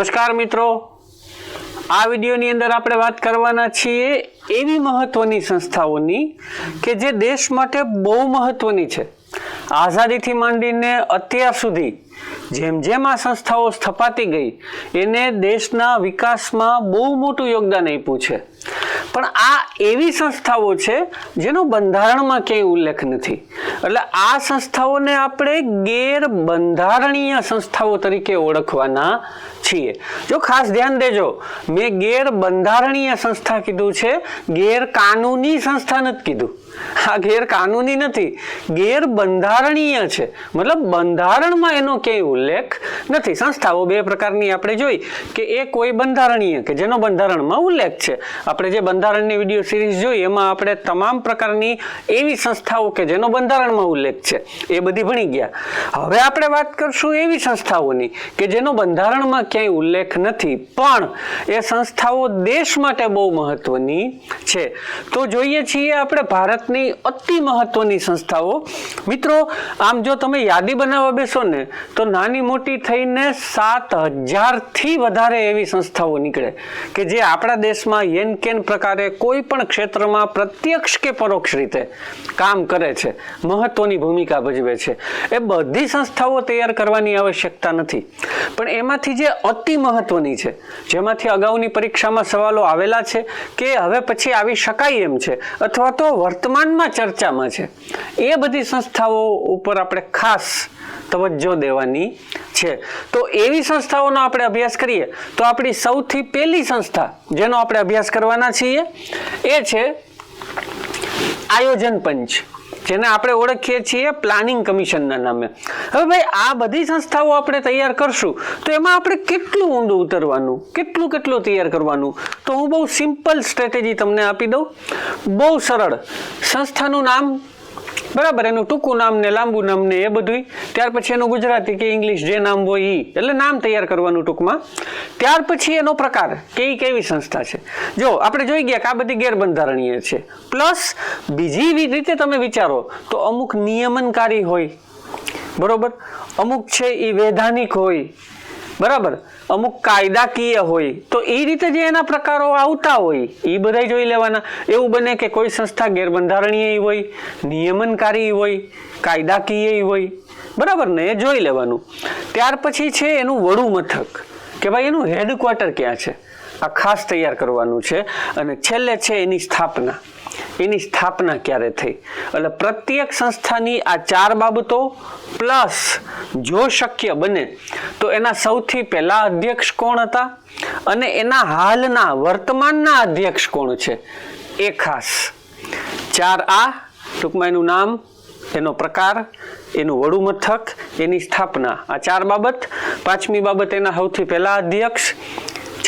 નમસ્કાર મિત્રો. આ વિડીયોની અંદર આપણે વાત કરવાના છીએ એવી મહત્વની સંસ્થાઓની કે જે દેશ માટે બહુ મહત્વની છે. આઝાદીથી માંડીને અત્યાર સુધી જેમ જેમ આ સંસ્થાઓ સ્થપાતી ગઈ, એને દેશના વિકાસમાં બહુ મોટું યોગદાન આપ્યું છે. પણ આ એવી સંસ્થાઓ છે જેનો બંધારણમાં ક્યાંય ઉલ્લેખ નથી. એટલે આ સંસ્થાઓને આપણે ગેરબંધારણીય સંસ્થાઓ તરીકે ઓળખવાના છીએ. જો ખાસ ધ્યાન દેજો, મેં ગેરબંધારણીય સંસ્થા કીધું છે ગેરકાનૂની સંસ્થા નથી કીધું. આ ગેરકાનૂની નથી. ગેરબંધારણીય છે. મતલબ બંધારણમાં એનો ક્યાંય ઉલ્લેખ નથી. સંસ્થાઓ બે પ્રકારની આપણે જોઈ કે એ કોઈ બંધારણીય કે જેનો બંધારણમાં ઉલ્લેખ છે. આપણે જે બંધારણની વીડિયો સિરીઝ જોઈ, એમાં આપણે તમામ પ્રકારની એવી સંસ્થાઓ કે જેનો બંધારણમાં ઉલ્લેખ છે, એ બધી ભણી ગયા. હવે આપણે વાત કરશું એવી સંસ્થાઓની કે જેનો બંધારણમાં ક્યાંય ઉલ્લેખ નથી. પણ એ સંસ્થાઓ દેશ માટે બહુ મહત્વની છે. તો જોઈએ છીએ આપણે ભારતની અતિ મહત્વની સંસ્થાઓ. મિત્રો, આમ જો તમે યાદી બનાવવા બેસો ને, તો નાની મોટી થઈને સાત હજારથી વધારે એવી સંસ્થાઓ નીકળે કે જે આપણા દેશમાં યેન પ્રકારે કોઈ પણ ક્ષેત્રમાં પ્રત્યક્ષ કે પરોક્ષ રીતે કામ કરે છે, મહત્વની ભૂમિકા ભજવે છે. એ બધી સંસ્થાઓ તૈયાર કરવાની આવશ્યકતા નથી. પણ એમાંથી જે અતિ મહત્વની છે, જેમાંથી અગાઉની પરીક્ષામાં સવાલો આવેલા છે કે હવે પછી આવી શકાય એમ છે, અથવા તો વર્તમાનમાં ચર્ચામાં છે. એ બધી સંસ્થાઓ ઉપર આપણે ખાસ તવજ્જો દેવાની છે. તો એવી સંસ્થાઓનો આપણે અભ્યાસ કરીએ, તો આપણી સૌથી પહેલી સંસ્થા જેનો આપણે અભ્યાસ કરવાના છીએ, એ છે આયોજન પંચ. જેને આપણે ઓળખીએ છીએ પ્લાનિંગ કમિશનના નામે. હવે ભાઈ, આ બધી સંસ્થાઓ આપણે તૈયાર કરશું, તો એમાં આપણે કેટલું ઊંડું ઉતરવાનું? કેટલું કેટલું તૈયાર કરવાનું? તો હું બહુ સિમ્પલ સ્ટ્રેટેજી તમને આપી દઉં. બહુ સરળ. સંસ્થાનું નામ બરાબર, એનું ટૂંકું નામ ને લાંબુ નામ ને એ બધું ત્યાર પછી એનું ગુજરાતી કે ઇંગ્લિશ જે નામ હોય એ એટલે નામ તૈયાર કરવાનું ટૂંકમાં. ત્યાર પછી એનો પ્રકાર કે એ કેવી સંસ્થા છે. જો, આપણે જોઈ ગયા કે આ બધી ગેરબંધારણીય છે. પ્લસ, બીજી રીતે તમે વિચારો તો અમુક નિયમનકારી હોય. બરોબર? અમુક છે એ વૈધાનિક હોય. બરાબર? અમુક કાયદાકીય હોય, તો એ રીતે જે એના પ્રકારો આવતા હોય, એ બધા જોઈ લેવાના. એવું બને કે કોઈ સંસ્થા ગેરબંધારણીય હોય, નિયમનકારી હોય, કાયદાકીય હોય, બરાબર ને? એ જોઈ લેવાનું. ત્યાર પછી છે એનું વડું મથક કે ભાઈ એનું હેડક્વાર્ટર ક્યાં છે? આ ખાસ તૈયાર કરવાનું છે. અને છેલ્લે છે એની સ્થાપના. એની સ્થાપના ક્યારે થઈ? એટલે પ્રત્યેક સંસ્થાની આ ચાર બાબતો પ્લસ જો શક્ય બને, તો એના સૌથી પહેલા અધ્યક્ષ કોણ હતા? અને એના હાલના વર્તમાનના અધ્યક્ષ કોણ છે? એ ખાસ. ચાર આ, ટૂંકમાં એનું નામ, એનો પ્રકાર, એનું વડું મથક એની સ્થાપના. આ ચાર બાબત. પાંચમી બાબત એના સૌથી પહેલા અધ્યક્ષ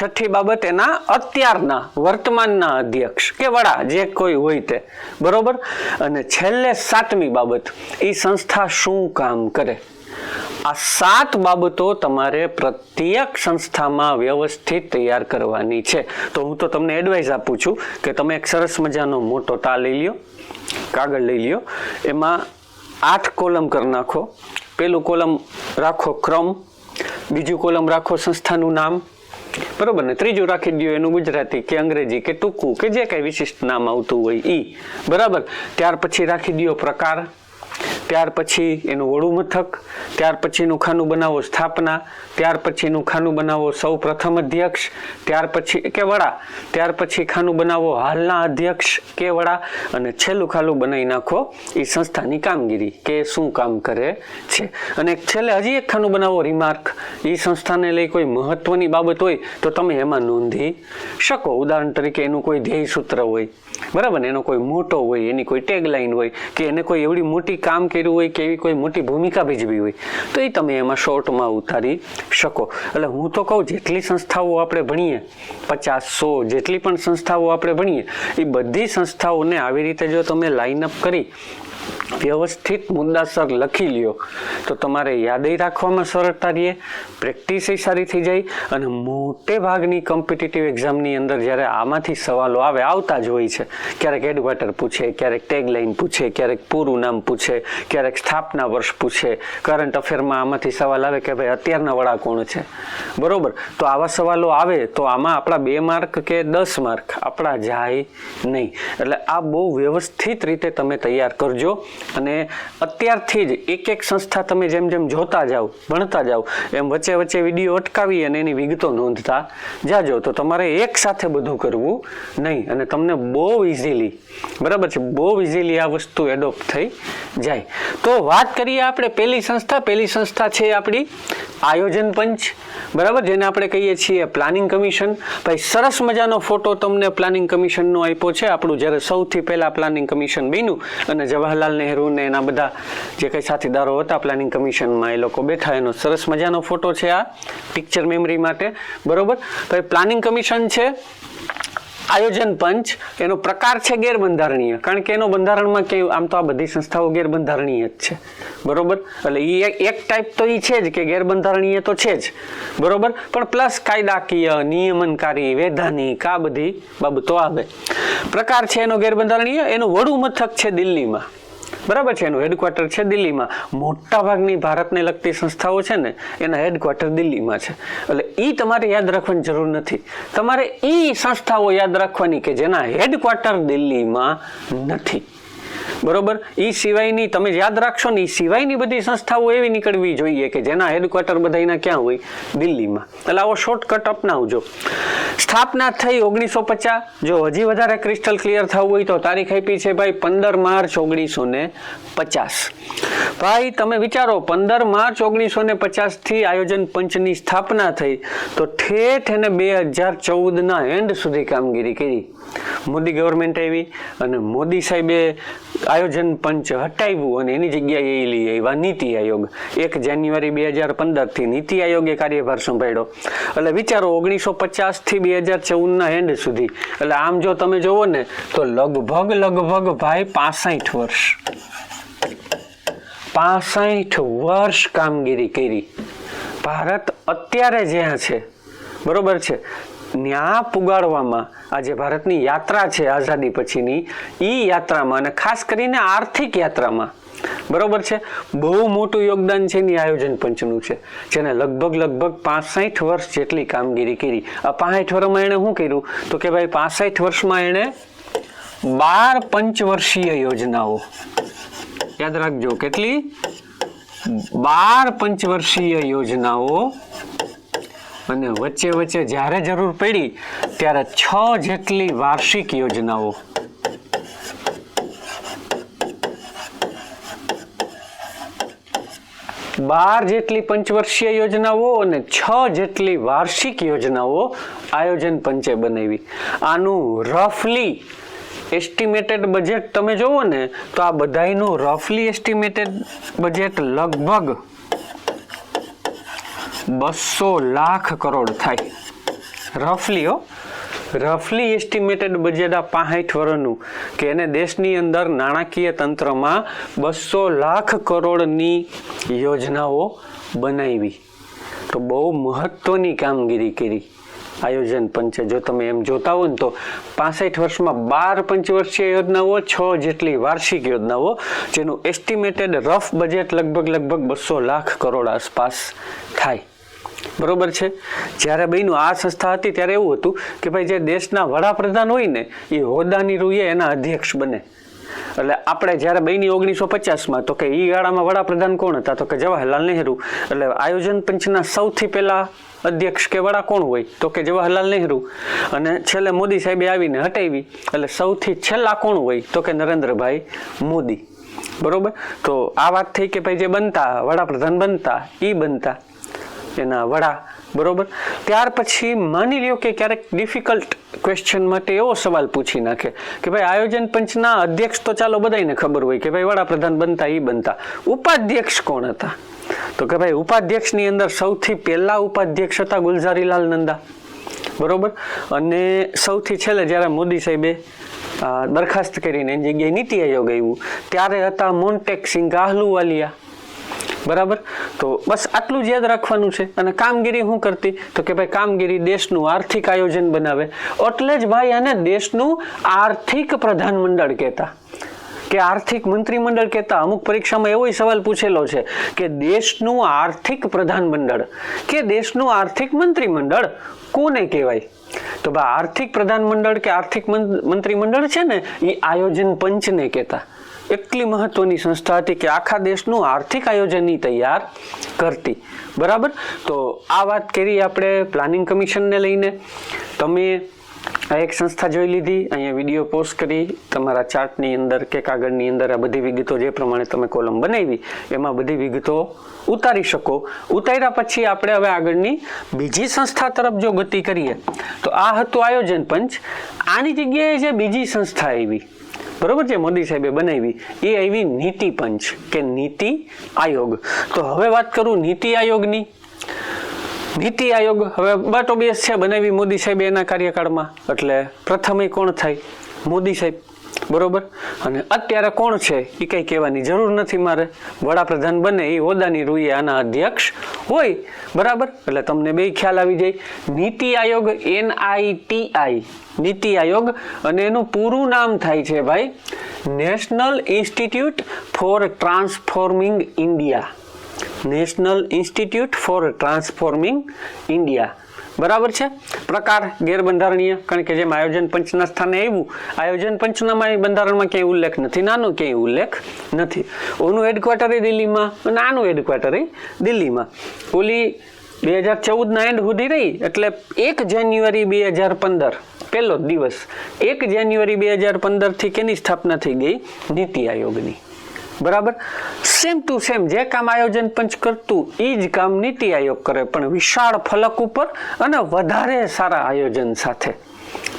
છઠ્ઠી બાબત એના અત્યારના વર્તમાનના અધ્યક્ષ કે વડા, જે કોઈ હોય તે. બરોબર? અને છેલ્લે સાતમી બાબત એ સંસ્થા શું કામ કરે? આ સાત બાબતો તમારે પ્રત્યેક સંસ્થામાં વ્યવસ્થિત તૈયાર કરવાની છે. તો હું તો તમને એડવાઇસ આપું છું કે તમે એક સરસ મજાનો મોટો તા લઈ લ્યો, કાગળ લઈ લ્યો, એમાં આઠ કોલમ કરી નાખો. પેલું કોલમ રાખો ક્રમ, બીજું કોલમ રાખો સંસ્થાનું નામ બરોબર ને? ત્રીજું રાખી દો એનું ગુજરાતી કે અંગ્રેજી કે ટૂંકું કે જે કાંઈ વિશિષ્ટ નામ આવતું હોય ઈ. બરાબર? ત્યાર પછી રાખી દો પ્રકાર. ત્યાર પછી એનું વડું મથક, ત્યાર પછીનું ખાનું બનાવો સ્થાપના, ત્યાર પછીનું ખાનું બનાવો સૌ પ્રથમ અધ્યક્ષ, ત્યાર પછી કે વડા, ત્યાર પછી ખાનું બનાવો હાલના અધ્યક્ષ કે વડા, અને છેલ્લું ખાલું બનાવી નાખો એ સંસ્થાની કામગીરી કે શું કામ કરે છે. અને છેલ્લે હજી એક ખાનું બનાવો રિમાર્ક એ સંસ્થાને લઈ કોઈ મહત્વની બાબત હોય તો તમે એમાં નોંધી શકો. ઉદાહરણ તરીકે એનું કોઈ ધ્યેય સૂત્ર હોય, બરાબર એનો કોઈ મોટો હોય, એની કોઈ ટેગલાઇન હોય કે એને કોઈ એવડી મોટી કામ કર્યું હોય કે એવી કોઈ મોટી ભૂમિકા ભજવી હોય, તો એ તમે એમાં શોર્ટમાં ઉતારી શકો. એટલે હું તો કહું, જેટલી સંસ્થાઓ આપણે ભણીએ, પચાસ, સો જેટલી પણ સંસ્થાઓ આપણે ભણીએ, એ બધી સંસ્થાઓને આવી રીતે જો તમે લાઇન અપ કરી, વ્યવસ્થિત મુદ્દાસર લખી લ્યો તો તમારે યાદય રાખવામાં સરળતા રહે પ્રેક્ટિસ સારી થઈ જાય અને મોટે ભાગની કોમ્પિટિટિવ એક્ઝામની અંદર જ્યારે આમાંથી સવાલો આવે, આવતા જ હોય છે. ક્યારેક હેડક્વાર્ટર પૂછે, ક્યારેક ટેગલાઇન પૂછે, ક્યારેક પૂરું નામ પૂછે, ક્યારેક સ્થાપના વર્ષ પૂછે. કરંટ અફેરમાં આમાંથી સવાલ આવે કે ભાઈ અત્યારના વડા કોણ છે? બરોબર? તો આવા સવાલો આવે તો આમાં આપણા બે માર્ક કે દસ માર્ક આપણા જાય નહીં. એટલે આ બહુ વ્યવસ્થિત રીતે તમે તૈયાર કરજો અને અત્યારથી જ એક એક સંસ્થા તમે જેમ જેમ જોતા જાઓ, ભણતા જાઓ, એમ વચ્ચે વચ્ચે વીડિયો અટકાવી અને એની વિગતો નોંધતા જાજો. તો તમારે એક સાથે બધું કરવું નહીં અને તમને બહુ ઇઝીલી બરાબર છે? બહુ ઇઝીલી આ વસ્તુ એડોપ્ટ થઈ જાય. તો વાત કરીએ આપણે પહેલી સંસ્થા. પહેલી સંસ્થા છે આપણી આયોજન પંચ, બરાબર? જેને આપણે કહીએ છીએ પ્લાનિંગ કમિશન ભાઈ, સરસ મજાનો ફોટો તમને પ્લાનિંગ કમિશનનો આપ્યો છે. આપણું જ્યારે સૌથી પહેલાં પ્લાનિંગ કમિશન બન્યું અને જવાહરલાલ નહેરુ ને એના બધા જે કંઈ સાથીદારો હતા પ્લાનિંગ કમિશનમાં એ લોકો બેઠા, એનો સરસ મજાનો ફોટો છે આ પિક્ચર મેમરી માટે. બરોબર? ભાઈ પ્લાનિંગ કમિશન છે, આયોજન પંચ, એનો પ્રકાર છે ગેરબંધારણીય. કારણ કે એનો બંધારણમાં કે આમ તો આ બધી સંસ્થાઓ ગેરબંધારણીય જ છે. બરોબર? એટલે એ એક ટાઈપ તો એ છે જ કે ગેરબંધારણીય તો છે જ. બરોબર? પણ પ્લસ કાયદાકીય, નિયમનકારી, વૈધાનિક, આ બધી બાબતો આવે. પ્રકાર છે એનો ગેરબંધારણીય. એનું વડું મથક છે દિલ્હીમાં. બરાબર છે, એનું હેડક્વાર્ટર છે દિલ્હીમાં. મોટા ભાગની ભારતને લગતી સંસ્થાઓ છે ને, એના હેડક્વાર્ટર દિલ્હીમાં છે. એટલે એ તમારે યાદ રાખવાની જરૂર નથી. તમારે એ સંસ્થાઓ યાદ રાખવાની કે જેના હેડક્વાર્ટર દિલ્હીમાં નથી. બરોબર? એ સિવાયની તમે યાદ રાખશો ને એ સિવાયની બધી સંસ્થાઓ એવી નીકળવી જોઈએ કે જેના હેડક્વાર્ટર બધાના ક્યાં હોય? દિલ્હીમાં. એટલે આવો શોર્ટકટ અપનાવજો. સ્થાપના થઈ ઓગણીસો પચાસ જો હજી વધારે ક્રિસ્ટલ ક્લિયર થવું હોય તો તારીખ આપી છે ભાઈ પંદર માર્ચ ઓગણીસો ને પચાસ ભાઈ, તમે વિચારો, પંદર માર્ચ ઓગણીસો ને પચાસથી આયોજન પંચની સ્થાપના થઈ, તો ઠેઠ એને બે હજાર ચૌદના એન્ડ સુધી કામગીરી કરી. મોદી ગવર્મેન્ટ આવી અને મોદી સાહેબે આયોજન પંચ હટાવ્યું અને એની જગ્યાએ એ લઈ આવ્યા નીતિ આયોગ. એક જાન્યુઆરી બે હજાર પંદરથી નીતિ આયોગે કાર્યભાર સંભાળ્યો. એટલે વિચારો ઓગણીસો પચાસથી બે હજાર ચૌદના એન્ડ સુધી. એટલે આમ જો તમે જોવો ને, તો લગભગ લગભગ ભાઈ પાસઠ વર્ષ. પાસઠ વર્ષ કામગીરી કરી. ભારત અત્યારે જ્યાં છે, બરોબર છે ન્યા પુગાડવામાં આજે ભારતની યાત્રા છે આઝાદી પછીની. એ યાત્રામાં અને ખાસ કરીને આર્થિક યાત્રામાં. બરોબર છે? બહુ મોટું યોગદાન છે એની આયોજન પંચનું છે, જેને લગભગ લગભગ પાસઠ વર્ષ જેટલી કામગીરી કરી. આ પાંસઠ વર્ષમાં એણે શું કર્યું? તો કે ભાઈ પાંસઠ વર્ષમાં એણે બાર પંચવર્ષીય યોજનાઓ. યાદ રાખજો, કેટલી? બાર પંચવર્ષીય યોજનાઓ અને વચ્ચે વચ્ચે જ્યારે જરૂર પડી, ત્યારે છ જેટલી વાર્ષિક યોજનાઓ. બાર જેટલી પંચવર્ષીય યોજનાઓ અને છ જેટલી વાર્ષિક યોજનાઓ આયોજન પંચે બનાવી. આનું રફલી એસ્ટિમેટેડ બજેટ તમે જોવો ને, તો આ બધાનું રફલી એસ્ટિમેટેડ બજેટ લગભગ બસો લાખ કરોડ થાય. રફલી હો. રફલી એસ્ટિમેટેડ બજેટ આ પાંઠ વર્ષનું કે એને દેશની અંદર નાણાકીય તંત્રમાં બસો લાખ કરોડની યોજનાઓ બનાવી. તો બહુ મહત્વની કામગીરી કરી આયોજન પંચે. જો તમે એમ જોતા હો ને તો પાસઠ વર્ષમાં બાર પંચવર્ષીય યોજનાઓ, છ જેટલી વાર્ષિક યોજનાઓ, જેનું એસ્ટિમેટેડ રફ બજેટ લગભગ લગભગ બસો લાખ કરોડ આસપાસ થાય. બરોબર છે? જ્યારે બહેનું આ સંસ્થા હતી ત્યારે એવું હતું કે ભાઈ જે દેશના વડાપ્રધાન હોય ને, એ હોદ્દાની રૂએ એના અધ્યક્ષ બને. એટલે આપણે જ્યારે બની ઓગણીસો પચાસમાં, તો કે એ ગાળામાં વડાપ્રધાન કોણ હતા? તો કે જવાહરલાલ નહેરુ. એટલે આયોજન પંચના સૌથી પહેલા અધ્યક્ષ કે વડા કોણ હોય? તો કે જવાહરલાલ નહેરુ. અને છેલ્લે મોદી સાહેબે આવીને હટાવી. એટલે સૌથી છેલ્લા કોણ હોય? તો કે નરેન્દ્રભાઈ મોદી. બરોબર? તો આ વાત થઈ કે ભાઈ જે બનતા, વડાપ્રધાન બનતા એ બનતા. એના વડા, બરોબર? ત્યાર પછી માની લ્યો કે ક્યારેક ડિફિકલ્ટ ક્વેશ્ચન માટે એવો સવાલ પૂછી નાખે કે ભાઈ, આયોજન પંચના અધ્યક્ષ તો ચાલો બધાને ખબર હોય કે ભાઈ, વડાપ્રધાન બનતા એ બનતા. ઉપાધ્યક્ષ કોણ હતા? તો કે ભાઈ, ઉપાધ્યક્ષની અંદર સૌથી પહેલા ઉપાધ્યક્ષ હતા ગુલઝારીલાલ નંદા. બરોબર? અને સૌથી છેલ્લે જ્યારે મોદી સાહેબે દરખાસ્ત કરીને એની જગ્યાએ નીતિ આયોગ આવ્યું ત્યારે હતા મોન્ટેક સિંહ આહલુવાલિયા. બરાબર? તો બસ આટલું જ યાદ રાખવાનું છે. અને કામગીરી શું કરતી? તો કે ભાઈ કામગીરી દેશનું આર્થિક આયોજન બનાવે. એટલે જ ભાઈ આને દેશનું આર્થિક પ્રધાનમંડળ કહેતા. કે આર્થિક મંત્રીમંડળ કહેતા. અમુક પરીક્ષામાં એવો સવાલ પૂછેલો છે કે દેશનું આર્થિક પ્રધાનમંડળ? કે દેશનું આર્થિક મંત્રીમંડળ? કોને કહેવાય? તો ભાઈ આર્થિક પ્રધાનમંડળ કે આર્થિક મંત્રીમંડળ છે ને એ આયોજન પંચને કહેતા. એટલી મહત્વની સંસ્થા હતી કે આખા દેશનું આર્થિક આયોજન તૈયાર કરતી. બરાબર? તો આ વાત કરી આપણે પ્લાનિંગ કમિશનને લઈને. તમે એક સંસ્થા જોઈ લીધી, અહીંયા વીડિયો પોસ્ટ કરી, તમારા ચાર્ટની અંદર કે કાગળની અંદર આ બધી વિગતો જે પ્રમાણે તમે કોલમ બનાવી, એમાં બધી વિગતો ઉતારી શકો. ઉતાર્યા પછી આપણે હવે આગળની બીજી સંસ્થા તરફ જો ગતિ કરીએ, તો આ હતું આયોજન પંચ. આની જગ્યાએ જે બીજી સંસ્થા આવી બરોબર છે, મોદી સાહેબે બનાવી. એ આવી નીતિ પંચ કે નીતિ આયોગ. તો હવે વાત કરું નીતિ આયોગની. નીતિ આયોગ હવે બટ ઓબિયસ છે બનાવી મોદી સાહેબે એના કાર્યકાળમાં. એટલે પ્રથમે કોણ થાય? મોદી સાહેબ. બરોબર? અને અત્યારે કોણ છે? એ કંઈ કહેવાની જરૂર નથી મારે. વડાપ્રધાન બને એ હોદાની રૂએ આના અધ્યક્ષ હોય, બરાબર? એટલે તમને બે ખ્યાલ આવી જાય. નીતિ આયોગ એનઆઈટીઆઈ નીતિ આયોગ, અને એનું પૂરું નામ થાય છે ભાઈ, national institute for transforming India. National institute for transforming India. બરાબર છે? પ્રકાર ગેરબંધારણીય, કારણ કે જેમ આયોજન પંચના સ્થાને આવ્યું, આયોજન પંચનામાં બંધારણમાં ક્યાંય ઉલ્લેખ નથી, નાનો ક્યાંય ઉલ્લેખ નથી. ઓનું હેડક્વાર્ટર દિલ્હીમાં અને આનું હેડક્વાર્ટર દિલ્હીમાં. ઓલી બે હજાર ચૌદના એન્ડ સુધી રહી, એટલે એક જાન્યુઆરી બે હજાર પંદર, પહેલો દિવસ. એક જાન્યુઆરી બે હજાર પંદરથી કેની સ્થાપના થઈ ગઈ? નીતિ આયોગની. બરાબર? સેમ ટુ સેમ જે કામ આયોજન પંચ કરતું એ જ કામ નીતિ આયોગ કરે. પણ વિશાળ ફલક ઉપર અને વધારે સારા આયોજન સાથે.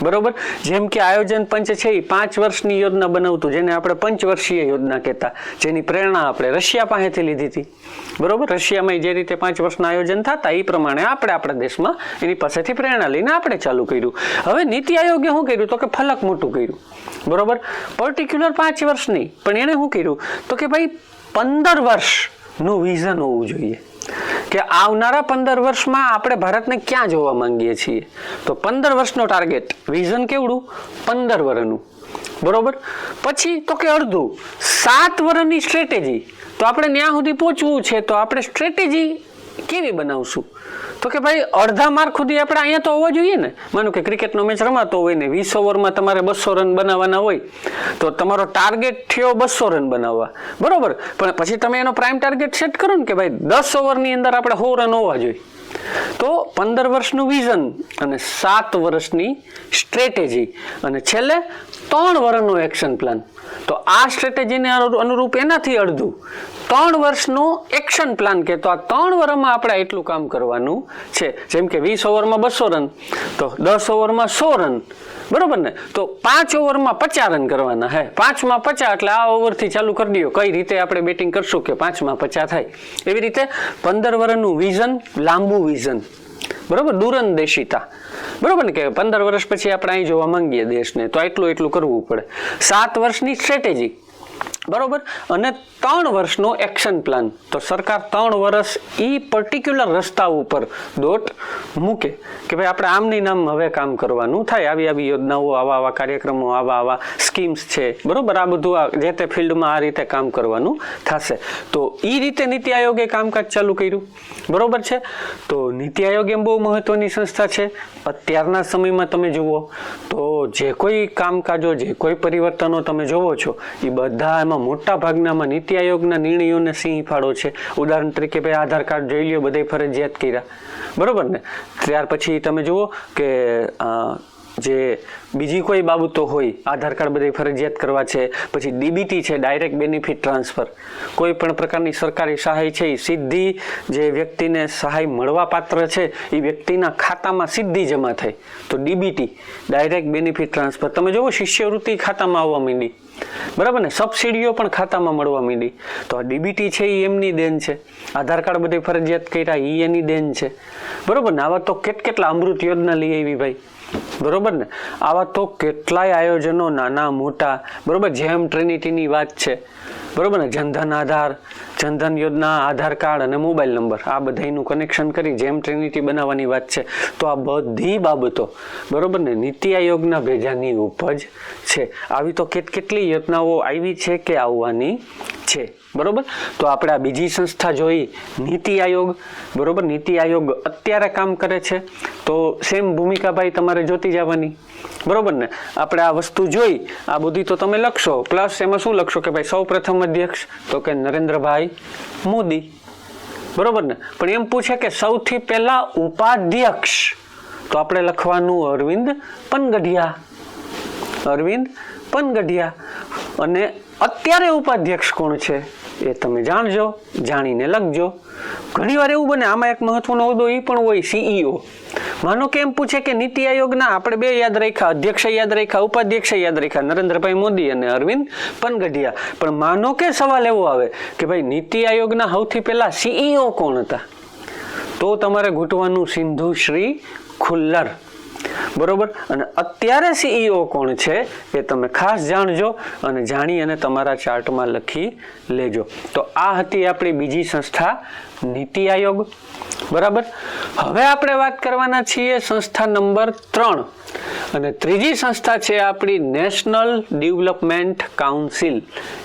બરોબર? જેમ કે આયોજન પંચ છે એ પાંચ વર્ષની યોજના બનાવતું, જેને આપણે પંચવર્ષીય યોજના કહેતા. જેની પ્રેરણા આપણે રશિયા પાસેથી લીધી હતી. બરોબર? રશિયામાં જે રીતે પાંચ વર્ષના આયોજન થતા, એ પ્રમાણે આપણે આપણા દેશમાં એની પાસેથી પ્રેરણા લઈને આપણે ચાલુ કર્યું. હવે નીતિ આયોગે શું કર્યું? તો કે ફલક મોટું કર્યું. બરોબર? પર્ટિક્યુલર પાંચ વર્ષ નહીં પણ એણે શું કર્યું? તો કે ભાઈ, પંદર વર્ષનું વિઝન હોવું જોઈએ. કે આવનારા પંદર વર્ષમાં આપણે ભારતને ક્યાં જોવા માંગીએ છીએ? તો પંદર વર્ષનો ટાર્ગેટ વિઝન કેવડું? પંદર વર્ષનું બરોબર? પછી તો કે અડધું. સાત વર્ષની સ્ટ્રેટેજી તો આપણે ત્યાં સુધી પહોંચવું છે, તો આપણે સ્ટ્રેટેજી કેવી બનાવશું? તો કે ભાઈ, અડધા માર્ક સુધી આપણે અહીંયા તો હોવો જોઈએ ને? માનો કે ક્રિકેટનો મેચ રમાતો હોય ને, વીસ ઓવરમાં તમારે બસો રન બનાવવાના હોય, તો તમારો ટાર્ગેટ થયો બસો રન બનાવવા. બરોબર? પણ પછી તમે એનો પ્રાઇમ ટાર્ગેટ સેટ કરો ને કે ભાઈ, દસ ઓવરની અંદર આપણે સો રન હોવા જોઈએ. તો પંદર વર્ષનું વિઝન અને સાત વર્ષની સ્ટ્રેટેજી અને છેલ્લે ત્રણ વર્ષનો એક્શન પ્લાન તો આ સ્ટ્રેટેજીને અનુ- અનુરૂપ એનાથી અડધું. ત્રણ વર્ષનો એક્શન પ્લાન કે તો આ ત્રણ વર્ષમાં આપણે એટલું કામ કરવાનું છે. જેમ કે વીસ ઓવરમાં બસો રન તો દસ ઓવરમાં સો રન બરોબર ને? તો પાંચ ઓવરમાં પચાસ રન કરવાના હે. પાંચમાં પચાસ, એટલે આ ઓવરથી ચાલુ કરી દો કઈ રીતે આપણે બેટિંગ કરશું કે પાંચમાં પચાસ થાય? એવી રીતે પંદર વર્ષનું વિઝન લાંબુ વિઝન બરોબર? દૂરંદેશિતા. બરોબર ને કે પંદર વર્ષ પછી આપણે અહીં જોવા માંગીએ દેશને, તો એટલું એટલું કરવું પડે. સાત વર્ષની સ્ટ્રેટેજી બરોબર? અને ત્રણ વર્ષનો એક્શન પ્લાન તો સરકાર ત્રણ વર્ષ એ પર્ટિક્યુલર રસ્તા ઉપર દોટ મૂકે કે ભાઈ આપણે આમની નામ હવે કામ કરવાનું થાય. આવી આવી યોજનાઓ, આવા આવા કાર્યક્રમો, આવા આવા સ્કીમ્સ છે. બરોબર? આ બધું આ જે તે ફિલ્ડમાં આ રીતે કામ કરવાનું થશે. તો એ રીતે નીતિ આયોગે કામકાજ ચાલુ કર્યું. બરોબર છે? તો નીતિ આયોગ એમ બહુ મહત્વની સંસ્થા છે. અત્યારના સમયમાં તમે જુઓ તો જે કોઈ કામકાજો, જે કોઈ પરિવર્તનો તમે જોવો છો એ બધા એમાં મોટા ભાગનામાં નીતિ આયોગના નિર્ણયોને સિંહ ફાળો છે. ઉદાહરણ તરીકે ભાઈ આધાર કાર્ડ જોઈ લ્યો બધે ફરજિયાત કર્યા. બરોબર ને? ત્યાર પછી તમે જુઓ કે જે બીજી કોઈ બાબતો હોય, આધાર કાર્ડ બધી ફરજિયાત કરવા છે, પછી ડીબીટી છે, ડાયરેક્ટ બેનિફિટ ટ્રાન્સફર. કોઈ પણ પ્રકારની સરકારી સહાય છે એ સીધી જે વ્યક્તિને સહાય મળવા પાત્ર છે એ વ્યક્તિના ખાતામાં સીધી જમા થાય. તો ડીબીટી, ડાયરેક્ટ બેનિફિટ ટ્રાન્સફર. તમે જુઓ શિષ્યવૃત્તિ ખાતામાં આવવા માંડી. બરાબર ને? સબસિડીઓ પણ ખાતામાં મળવા માંડી. તો આ ડીબીટી છે એ એમની દેન છે. આધાર કાર્ડ બધે ફરજિયાત કર્યા એ એની દેન છે. બરાબર ને? આવા તો કેટ કેટલા અમૃત યોજના લઈ આવી ભાઈ? બરોબર ને? આવા તો કેટલાય આયોજનો નાના મોટા બરોબર? જેમ ટ્રિનિટીની વાત છે, બરોબર ને? જનધન આધાર જનધન યોજના, આધાર કાર્ડ અને મોબાઈલ નંબર, આ બધાનું કનેક્શન કરી જેમ ટ્રિનિટી બનાવવાની વાત છે, તો આ બધી બાબતો, બરોબર ને? નીતિ આયોગના ભેજાની ઉપજ છે. આવી તો કેટ કેટલી યોજનાઓ આવી છે કે આવવાની છે, બરોબર? તો આપણે આ બીજી સંસ્થા જોઈ, નીતિ આયોગ, બરોબર? નીતિ આયોગ અત્યારે કામ કરે છે, તો સેમ ભૂમિકા ભાઈ તમારે જોતી જવાની બરોબર ને? આપણે આ વસ્તુ જોઈ, આ બધી તો તમે લખશો, પ્લસ એમાં શું લખશો કે ભાઈ સૌ પ્રથમ અધ્યક્ષ, તો કે નરેન્દ્રભાઈ મોદી. બરોબર ને? પણ એમ પૂછે કે સૌથી પહેલા ઉપાધ્યક્ષ. તો આપણે લખવાનું અરવિંદ પનગઢિયા. અરવિંદ પનગઢિયા. અને અત્યારે ઉપાધ્યક્ષ કોણ છે એ તમે જાણજો, જાણીને લખજો. ઘણીવાર એવું બને, આમાં એક મહત્વનો હોદ્દો એ પણ હોય સીઈઓ. માનો કે એમ પૂછે કે નીતિ આયોગના આપણે બે યાદ રાખ્યા, અધ્યક્ષ યાદ રાખ્યા, ઉપાધ્યક્ષ યાદ રાખ્યા, નરેન્દ્રભાઈ મોદી અને અરવિંદ પનગઢિયા. પણ માનો કે સવાલ એવો આવે કે ભાઈ નીતિ આયોગના સૌથી પહેલા સીઈઓ કોણ હતા? તો તમારે ઘૂંટવાનું સિંધુ શ્રી ખુલ્લર. બરોબર? અને અત્યારે સીઈઓ કોણ છે એ તમે ખાસ જાણજો અને જાણી અને તમારા ચાર્ટમાં લખી લેજો. તો આ હતી આપણી બીજી સંસ્થા, નીતિ આયોગ. બરાબર? હવે આપણે વાત કરવાના છીએ સંસ્થા નંબર ત્રણ. અને ત્રીજી સંસ્થા છે આપણી નેશનલ ડેવલપમેન્ટ કાઉન્સિલ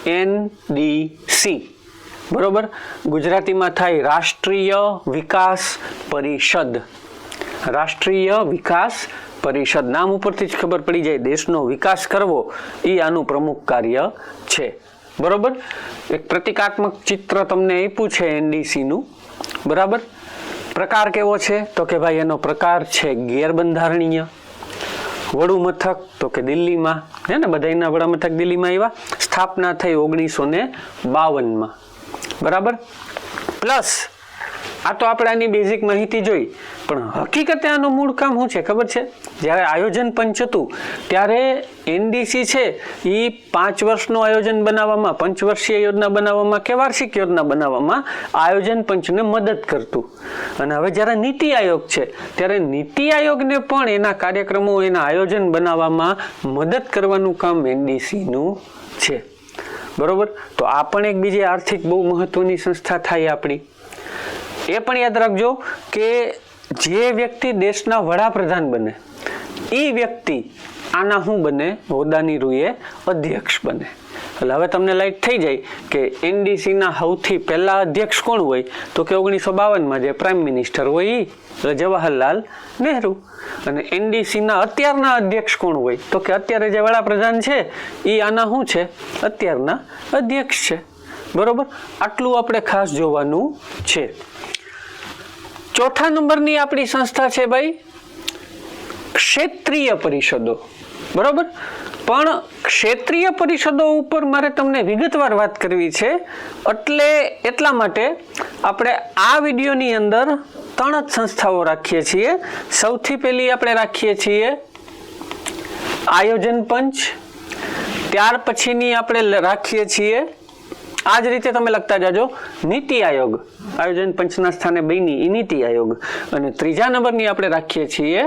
એનડીસી બરોબર? ગુજરાતીમાં થાય રાષ્ટ્રીય વિકાસ પરિષદ. રાષ્ટ્રીય વિકાસ પરિષદ નામ ઉપરથી જ ખબર પડી જાય, દેશનો વિકાસ કરવો એ આનું પ્રમુખ કાર્ય છે. બરોબર? એક પ્રતિકાત્મક ચિત્ર તમને આપ્યું છે એનડીસીનું. બરાબર? પ્રકાર કેવો છે? તો કે ભાઈ એનો પ્રકાર છે ગેરબંધારણીય. વડુ મથક તો કે દિલ્હીમાં. હે ને બધાના વડા મથક દિલ્હીમાં આવ્યા. સ્થાપના થઈ ઓગણીસો ને બાવનમાં. બરાબર? પ્લસ આ તો આપણે આની બેઝિક માહિતી જોઈ. પણ હકીકતે આનું મૂળ કામ શું છે ખબર છે? જ્યારે આયોજન પંચ હતું ત્યારે એનડીસી છે, એ પાંચ વર્ષનું આયોજન બનાવવામાં, પંચવર્ષીય યોજના બનાવવામાં કે વાર્ષિક યોજના બનાવવામાં આયોજન પંચને મદદ કરતું. અને હવે જ્યારે નીતિ આયોગ છે, ત્યારે નીતિ આયોગને પણ એના કાર્યક્રમો, એના આયોજન બનાવવામાં મદદ કરવાનું કામ એનડીસીનું છે. બરોબર? તો આ પણ એક બીજી આર્થિક બહુ મહત્વની સંસ્થા થાય આપણી. એ પણ યાદ રાખજો કે જે વ્યક્તિ દેશના વડાપ્રધાન બને એ વ્યક્તિ આના શું બને હોદાની રૂએ અધ્યક્ષ બને. એટલે હવે તમને લાઈટ થઈ જાય કે એનડીસીના સૌથી પહેલા અધ્યક્ષ કોણ હોય? તો કે ઓગણીસો બાવનમાં જે પ્રાઇમ મિનિસ્ટર હોય એ એટલે જવાહરલાલ નહેરુ. અને એનડીસીના અત્યારના અધ્યક્ષ કોણ હોય? તો કે અત્યારે જે વડાપ્રધાન છે એ આના શું છે? અત્યારના અધ્યક્ષ છે. બરોબર? આટલું આપણે ખાસ જોવાનું છે. ચોથા નંબરની આપણી સંસ્થા છે ભાઈ? ક્ષેત્રીય પરિષદો. બરોબર? પણ ક્ષેત્રીય પરિષદો ઉપર મારે તમને વિગતવાર વાત કરવી છે. એટલે એટલા માટે આપણે આ વિડીયોની અંદર ત્રણ જ સંસ્થાઓ રાખીએ છીએ. સૌથી પહેલી આપણે રાખીએ છીએ આયોજન પંચ. ત્યાર પછીની આપણે રાખીએ છીએ આ જ રીતે તમે લખતા જાજો, નીતિ આયોગ. આયોજન પંચના સ્થાને બની એ નીતિ આયોગ. અને ત્રીજા નંબરની આપણે રાખીએ છીએ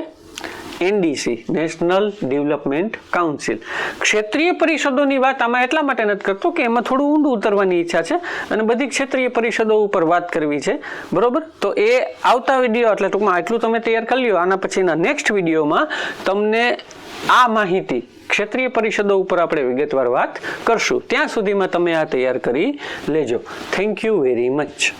એનડીસી, નેશનલ ડેવલપમેન્ટ કાઉન્સિલ. ક્ષેત્રીય પરિષદોની વાત આમાં એટલા માટે નથી કરતો કે એમાં થોડું ઊંડું ઉતરવાની ઈચ્છા છે અને બધી ક્ષેત્રીય પરિષદો ઉપર વાત કરવી છે. બરોબર? તો એ આવતા વીડિયો એટલે ટૂંકમાં આટલું તમે તૈયાર કરી લ્યો. આના પછીના નેક્સ્ટ વિડીયોમાં તમને આ માહિતી ક્ષેત્રીય પરિષદો ઉપર આપણે વિગતવાર વાત કરશું. ત્યાં સુધીમાં તમે આ તૈયાર કરી લેજો. Thank you very much